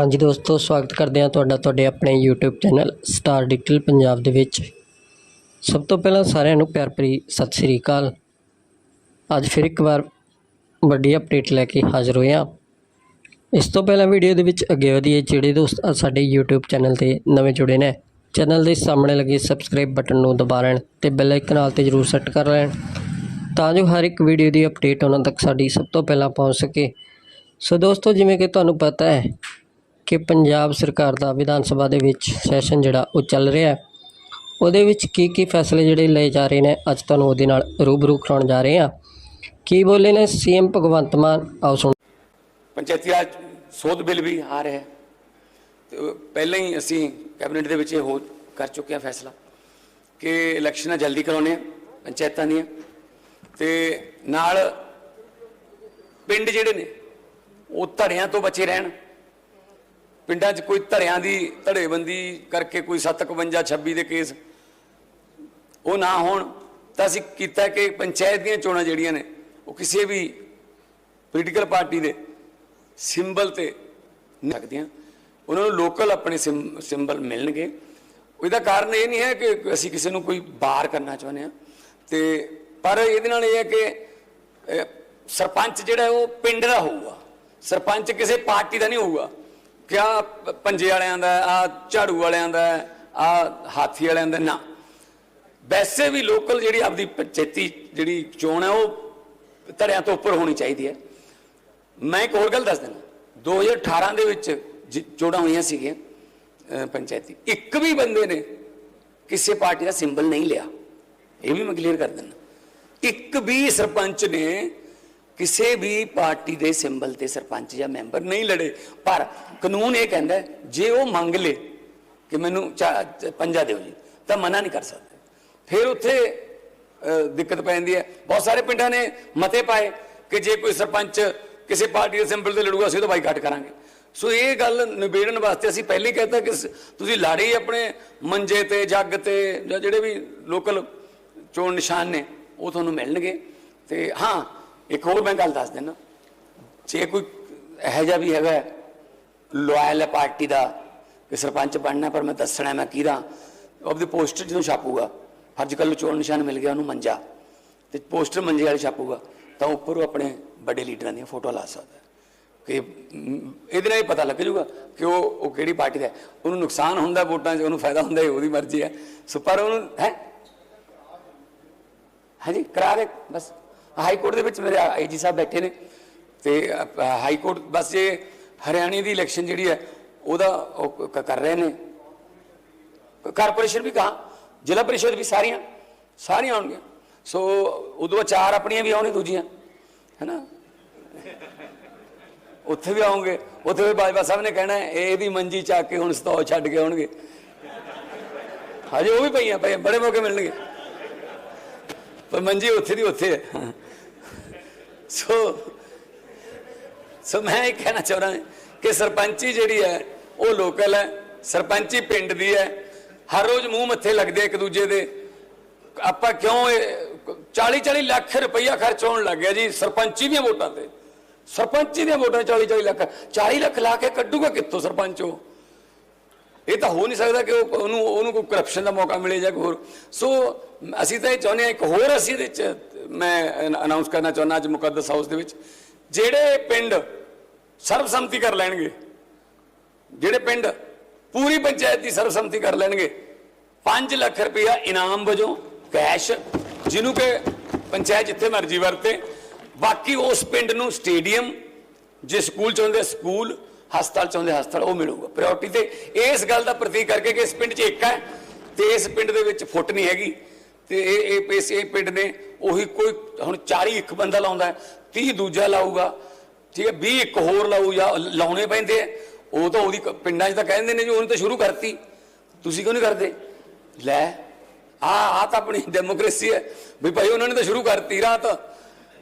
ਹਾਂਜੀ ਦੋਸਤੋ, ਸਵਾਗਤ ਕਰਦੇ ਹਾਂ ਤੁਹਾਡਾ, ਤੁਹਾਡੇ ਆਪਣੇ YouTube channel Star Digital Punjab ਦੇ ਵਿੱਚ। ਸਭ ਤੋਂ ਪਹਿਲਾਂ ਸਾਰਿਆਂ ਨੂੰ ਪਿਆਰ ਭਰੀ ਸਤਿ ਸ੍ਰੀ ਅਕਾਲ। ਅੱਜ ਫਿਰ ਇੱਕ ਵਾਰ ਵੱਡੀ ਅਪਡੇਟ ਲੈ ਕੇ ਹਾਜ਼ਰ ਹੋਏ ਹਾਂ। ਇਸ ਤੋਂ ਪਹਿਲਾਂ ਵੀਡੀਓ ਦੇ ਵਿੱਚ ਅੱਗੇ ਵਧੀਏ, ਜਿਹੜੇ ਦੋਸਤ ਸਾਡੇ YouTube ਚੈਨਲ ਤੇ ਨਵੇਂ ਜੁੜੇ ਨੇ, ਚੈਨਲ ਦੇ ਸਾਹਮਣੇ ਲੱਗੇ ਸਬਸਕ੍ਰਾਈਬ ਬਟਨ ਨੂੰ ਦਬਾ ਲੈਣ ਤੇ ਬੈਲ ਆਈਕਨ ਨਾਲ ਤੇ ਜਰੂਰ ਸੈੱਟ ਕਰ ਲੈਣ, ਤਾਂ ਜੋ ਹਰ ਇੱਕ ਵੀਡੀਓ ਦੀ ਅਪਡੇਟ ਉਹਨਾਂ ਤੱਕ ਸਾਡੀ ਸਭ ਤੋਂ ਪਹਿਲਾਂ ਪਹੁੰਚ ਸਕੇ। ਸੋ ਦੋਸਤੋ, ਜਿਵੇਂ ਕਿ ਤੁਹਾਨੂੰ ਪਤਾ ਹੈ ਕਿ ਪੰਜਾਬ ਸਰਕਾਰ ਦਾ ਵਿਧਾਨ ਸਭਾ ਦੇ ਵਿੱਚ ਸੈਸ਼ਨ ਜਿਹੜਾ ਉਹ ਚੱਲ ਰਿਹਾ ਹੈ। ਉਹਦੇ ਵਿੱਚ ਕੀ ਕੀ ਫੈਸਲੇ ਜਿਹੜੇ ਲਏ ਜਾ ਰਹੇ ਨੇ, ਅੱਜ ਤੁਹਾਨੂੰ ਉਹਦੇ ਨਾਲ ਰੂਬਰੂ ਕਰਾਉਣ ਜਾ ਰਹੇ ਹਾਂ। ਕੀ ਬੋਲੇ ਨੇ? ਸੀਐਮ ਭਗਵੰਤ ਮਾਨ, ਆਓ ਸੁਣ। ਪੰਚਾਇਤੀ ਰਾਜ ਸੋਧ ਬਿੱਲ ਵੀ ਆ ਰਿਹਾ ਹੈ। ਤੇ ਪਹਿਲਾਂ ਹੀ ਅਸੀਂ ਕੈਬਨਿਟ ਦੇ ਵਿੱਚ ਇਹ ਹੋ ਕਰ ਚੁੱਕੇ ਹਾਂ ਫੈਸਲਾ ਕਿ ਇਲੈਕਸ਼ਨਾਂ ਜਲਦੀ ਕਰਾਉਣੇ ਆ ਪੰਚਾਇਤਾਂ ਦੀਆਂ। ਤੇ ਨਾਲ ਪਿੰਡ ਜਿਹੜੇ ਨੇ, ਉਹ ਧੜਿਆਂ ਤੋਂ ਬਚੇ ਰਹਿਣ। ਪਿੰਡਾਂ 'ਚ ਕੋਈ ਧੜਿਆਂ ਦੀ ਧੜੇਬੰਦੀ ਕਰਕੇ ਕੋਈ 751 26 ਦੇ ਕੇਸ ਉਹ ਨਾ ਹੋਣ ਤਾਂ ਅਸੀਂ ਕੀਤਾ ਕਿ ਪੰਚਾਇਤ ਦੀਆਂ ਚੋਣਾਂ ਜਿਹੜੀਆਂ ਨੇ, ਉਹ ਕਿਸੇ ਵੀ ਪੋਲੀਟੀਕਲ ਪਾਰਟੀ ਦੇ ਸਿੰਬਲ ਤੇ ਨਹੀਂ ਸਕਦੀਆਂ ਉਹਨਾਂ ਨੂੰ ਲੋਕਲ ਆਪਣੇ ਸਿੰਬਲ ਮਿਲਣਗੇ। ਇਹਦਾ ਕਾਰਨ ਇਹ ਨਹੀਂ ਹੈ ਕਿ ਅਸੀਂ ਕਿਸੇ ਨੂੰ ਕੋਈ ਬਾਹਰ ਕਰਨਾ ਚਾਹੁੰਦੇ ਹਾਂ। ਤੇ ਪਰ ਇਹਦੇ ਨਾਲ ਇਹ ਹੈ ਕਿ ਸਰਪੰਚ ਜਿਹੜਾ ਉਹ ਪਿੰਡ ਦਾ ਹੋਊਗਾ। ਸਰਪੰਚ ਕਿਸੇ ਪਾਰਟੀ ਦਾ ਨਹੀਂ ਹੋਊਗਾ। ਕਿਆ ਪੰਜੇ ਵਾਲਿਆਂ ਦਾ ਆ ਝਾੜੂ ਵਾਲਿਆਂ ਦਾ ਆ ਹਾਥੀ ਵਾਲਿਆਂ ਦਾ ਨਾ। ਵੈਸੇ ਵੀ ਲੋਕਲ ਜਿਹੜੀ ਆਪਦੀ ਪੰਚਾਇਤੀ ਜਿਹੜੀ ਚੋਣ ਹੈ, ਉਹ ਧੜਿਆਂ ਤੋਂ ਉੱਪਰ ਹੋਣੀ ਚਾਹੀਦੀ ਹੈ। ਮੈਂ ਇੱਕ ਹੋਰ ਗੱਲ ਦੱਸ ਦਿੰਦਾ। 2018 ਦੇ ਵਿੱਚ ਜ- ਚੋਣਾਂ ਹੋਈਆਂ ਸੀਗੀਆਂ ਪੰਚਾਇਤੀ। ਇੱਕ ਵੀ ਬੰਦੇ ਨੇ ਕਿਸੇ ਪਾਰਟੀ ਦਾ ਸਿੰਬਲ ਨਹੀਂ ਲਿਆ। ਇਹ ਵੀ ਮੈਂ ਕਲੀਅਰ ਕਰ ਦਿੰਦਾ। ਇੱਕ ਵੀ ਸਰਪੰਚ ਨੇ ਕਿਸੇ ਵੀ ਪਾਰਟੀ ਦੇ ਸਿੰਬਲ ਤੇ ਸਰਪੰਚ ਜਾਂ ਮੈਂਬਰ ਨਹੀਂ ਲੜੇ। ਪਰ ਕਾਨੂੰਨ ਇਹ ਕਹਿੰਦਾ ਜੇ ਉਹ ਮੰਗ ਲੇ ਕਿ ਮੈਨੂੰ ਚਾ- ਪੰਜਾ ਦਿਓ ਜੀ, ਤਾਂ ਮਨਾ ਨਹੀਂ ਕਰ ਸਕਦੇ। ਫਿਰ ਉੱਥੇ ਦਿੱਕਤ ਪੈ ਜਾਂਦੀ ਹੈ। ਬਹੁਤ ਸਾਰੇ ਪਿੰਡਾਂ ਨੇ ਮਤੇ ਪਾਏ ਕਿ ਜੇ ਕੋਈ ਸਰਪੰਚ ਕਿਸੇ ਪਾਰਟੀ ਦੇ ਸਿੰਬਲ ਤੇ ਲੜੂਗਾ, ਅਸੀਂ ਤਾਂ ਬਾਈਕਾਟ ਕਰਾਂਗੇ। ਸੋ ਇਹ ਗੱਲ ਨਿਬੇੜਨ ਵਾਸਤੇ ਅਸੀਂ ਪਹਿਲੇ ਹੀ ਕਹਿਤਾ ਕਿ ਤੁਸੀਂ ਲਾੜੇ ਹੀ ਆਪਣੇ ਮੰਜੇ ਤੇ, ਜੱਗ ਤੇ ਜਾਂ ਜਿਹੜੇ ਵੀ ਲੋਕਲ ਚੋਣ ਨਿਸ਼ਾਨ ਨੇ, ਉਹ ਤੁਹਾਨੂੰ ਮਿਲਣਗੇ। ਤੇ ਹਾਂ ਇੱਕ ਹੋਰ ਮੈਂ ਗੱਲ ਦੱਸ ਦਿੰਦਾ। ਜੇ ਕੋਈ ਇਹੋ ਜਿਹਾ ਵੀ ਹੈਗਾ ਲਾਇਲ ਹੈ ਪਾਰਟੀ ਦਾ ਕਿ ਸਰਪੰਚ ਬਣਨਾ, ਪਰ ਮੈਂ ਦੱਸਣਾ, ਮੈਂ ਕਿਹਦਾ ਆਪਦੇ ਪੋਸਟਰ ਜਦੋਂ ਛਾਪੂਗਾ, ਅੱਜ ਕੱਲ੍ਹ ਚੋਣ ਨਿਸ਼ਾਨ ਮਿਲ ਗਿਆ, ਉਹਨੂੰ ਮੰਜਾ, ਤੇ ਪੋਸਟਰ ਮੰਜੇ ਵਾਲੇ ਛਾਪੂਗਾ, ਤਾਂ ਉੱਪਰ ਉਹ ਆਪਣੇ ਵੱਡੇ ਲੀਡਰਾਂ ਦੀਆਂ ਫੋਟੋ ਲਾ ਸਕਦਾ ਕਿ ਇਹਦੇ ਨਾਲ ਹੀ ਪਤਾ ਲੱਗ ਜੂਗਾ ਕਿ ਉਹ ਉਹ ਕਿਹੜੀ ਪਾਰਟੀ ਦਾ ਉਹਨੂੰ ਨੁਕਸਾਨ ਹੁੰਦਾ ਵੋਟਾਂ 'ਚ, ਉਹਨੂੰ ਫਾਇਦਾ ਹੁੰਦਾ ਉਹਦੀ ਮਰਜ਼ੀ ਹੈ। ਸੋ ਪਰ ਉਹਨੂੰ, ਹੈ? ਹਾਂਜੀ, ਕਰਾ ਦੇ, ਬਸ। ਹਾਈ ਕੋਰਟ ਦੇ ਵਿੱਚ ਮੇਰੇ ਆਈਜੀ ਸਾਹਿਬ ਬੈਠੇ ਨੇ ਤੇ ਹਾਈ ਕੋਰਟ ਬਸ ਇਹ ਹਰਿਆਣੇ ਦੀ ਇਲੈਕਸ਼ਨ ਜਿਹੜੀ ਹੈ, ਉਹਦਾ ਕਰ ਰਹੇ ਨੇ। ਕਾਰਪੋਰੇਸ਼ਨ ਵੀ ਕਹਾ, ਜ਼ਿਲ੍ਹਾ ਪਰਿਸ਼ਦ ਵੀ ਸਾਰੀਆਂ ਸਾਰੀਆਂ ਆਉਣਗੀਆਂ। ਸੋ, ਉਦੋਂ ਚਾਰ ਆਪਣੀਆਂ ਵੀ ਆਉਣੀ ਦੂਜੀਆਂ, ਹੈਨਾ? ਉੱਥੇ ਵੀ ਆਉਂਗੇ, ਉੱਥੇ ਵੀ ਬਾਜਵਾ ਸਾਹਿਬ ਨੇ ਕਹਿਣਾ ਇਹ ਇਹਦੀ ਮੰਜੀ ਚੱਕ ਕੇ ਹੁਣ ਸਤੌ ਛੱਡ ਕੇ ਆਉਣਗੇ। ਹਜੇ ਉਹ ਵੀ ਪਈਆਂ ਪਈਆਂ ਬੜੇ ਮੌਕੇ ਮਿਲਣਗੇ। ਪਰ ਮੰਜੀ ਉੱਥੇ ਦੀ ਉੱਥੇ ਹੈ। ਸੋ ਸੋ ਮੈਂ ਇਹ ਕਹਿਣਾ ਚਾਹੁੰਦਾ ਕਿ ਸਰਪੰਚੀ ਜਿਹੜੀ ਹੈ, ਉਹ ਲੋਕਲ ਹੈ, ਸਰਪੰਚੀ ਪਿੰਡ ਦੀ ਹੈ। ਹਰ ਰੋਜ਼ ਮੂੰਹ ਮੱਥੇ ਲੱਗਦੇ ਇੱਕ ਦੂਜੇ ਦੇ। ਆਪਾਂ ਕਿਉਂ 40 40 ਲੱਖ ਰੁਪਈਆ ਖਰਚ ਹੋਣ ਲੱਗ ਗਿਆ ਜੀ ਸਰਪੰਚੀ ਦੀਆਂ ਵੋਟਾਂ ਤੇ। ਸਰਪੰਚੀ ਦੀਆਂ ਵੋਟਾਂ 40 40 ਲੱਖ। 40 ਲੱਖ ਲਾ ਕੇ ਕੱਢੂਗਾ ਕਿੱਥੋਂ ਸਰਪੰਚ ਉਹ? ਇਹ ਤਾਂ ਹੋ ਨਹੀਂ ਸਕਦਾ ਕਿ ਉਹਨੂੰ ਉਹਨੂੰ ਕੋਈ ਕਰਪਸ਼ਨ ਦਾ ਮੌਕਾ ਮਿਲੇ ਜਾਂ ਕੋਈ ਹੋਰ। ਸੋ ਅਸੀਂ ਤਾਂ ਇਹ ਚਾਹੁੰਦੇ ਹਾਂ ਇੱਕ ਹੋਰ ਅਸੀਂ ਇਹਦੇ ਚ ਮੈਂ ਅਨਾਉਂਸ ਕਰਨਾ ਚਾਹੁੰਦਾ ਅੱਜ ਮੁਕੱਦਸ ਹਾਊਸ ਦੇ ਵਿੱਚ। ਜਿਹੜੇ ਪਿੰਡ ਸਰਬਸੰਮਤੀ ਕਰ ਲੈਣਗੇ, ਜਿਹੜੇ ਪਿੰਡ ਪੂਰੀ ਪੰਚਾਇਤ ਦੀ ਸਰਬਸੰਮਤੀ ਕਰ ਲੈਣਗੇ 5 ਲੱਖ ਰੁਪਇਆ ਇਨਾਮ ਵਜੋਂ ਕੈਸ਼ ਜਿਹਨੂੰ ਕਿ ਪੰਚਾਇਤ ਜਿੱਥੇ ਮਰਜ਼ੀ ਵਰਤੇ। ਬਾਕੀ ਉਸ ਪਿੰਡ ਨੂੰ ਸਟੇਡੀਅਮ ਜੇ ਸਕੂਲ ਚਾਹੁੰਦੇ ਸਕੂਲ ਹਸਪਤਾਲ ਚਾਹੁੰਦੇ ਹਸਪਤਾਲ ਉਹ ਮਿਲੂਗਾ। ਪ੍ਰਾਇੋਰਟੀ ਤੇ ਇਸ ਗੱਲ ਦਾ ਪ੍ਰਤੀਕ ਕਰਕੇ ਕਿ ਇਸ ਪਿੰਡ 'ਚ ਇੱਕ ਹੈ ਤੇ ਇਸ ਪਿੰਡ ਦੇ ਵਿੱਚ ਫੁੱਟ ਨਹੀਂ ਹੈਗੀ। ਤੇ ਇਹ ਇਹ ਇਸ ਇਹ ਪਿੰਡ ਨੇ ਉਹੀ ਕੋਈ ਹੁਣ 40 ਇੱਕ ਬੰਦਾ ਲਾਉਂਦਾ ਹੈ, 30 ਦੂਜਾ ਲਾਊਗਾ ਠੀਕ ਹੈ 20 ਇੱਕ ਹੋਰ ਲਾਊ ਜਾਂ ਲਾਉਣੇ ਪੈਂਦੇ ਆ। ਉਹ ਤਾਂ ਉਹਦੀ ਕ- ਪਿੰਡਾਂ 'ਚ ਤਾਂ ਕਹਿੰਦੇ ਨੇ ਜੀ ਉਹਨੇ ਤਾਂ ਸ਼ੁਰੂ ਕਰਤੀ। ਤੁਸੀਂ ਕਿਉਂ ਨਹੀਂ ਕਰਦੇ? ਲੈ ਆ ਆ ਤਾਂ ਆਪਣੀ ਡੈਮੋਕ੍ਰੇਸੀ ਹੈ। ਵੀ ਭਾਈ ਉਹਨਾਂ ਨੇ ਤਾਂ ਸ਼ੁਰੂ ਕਰਤੀ ਰਾਤ।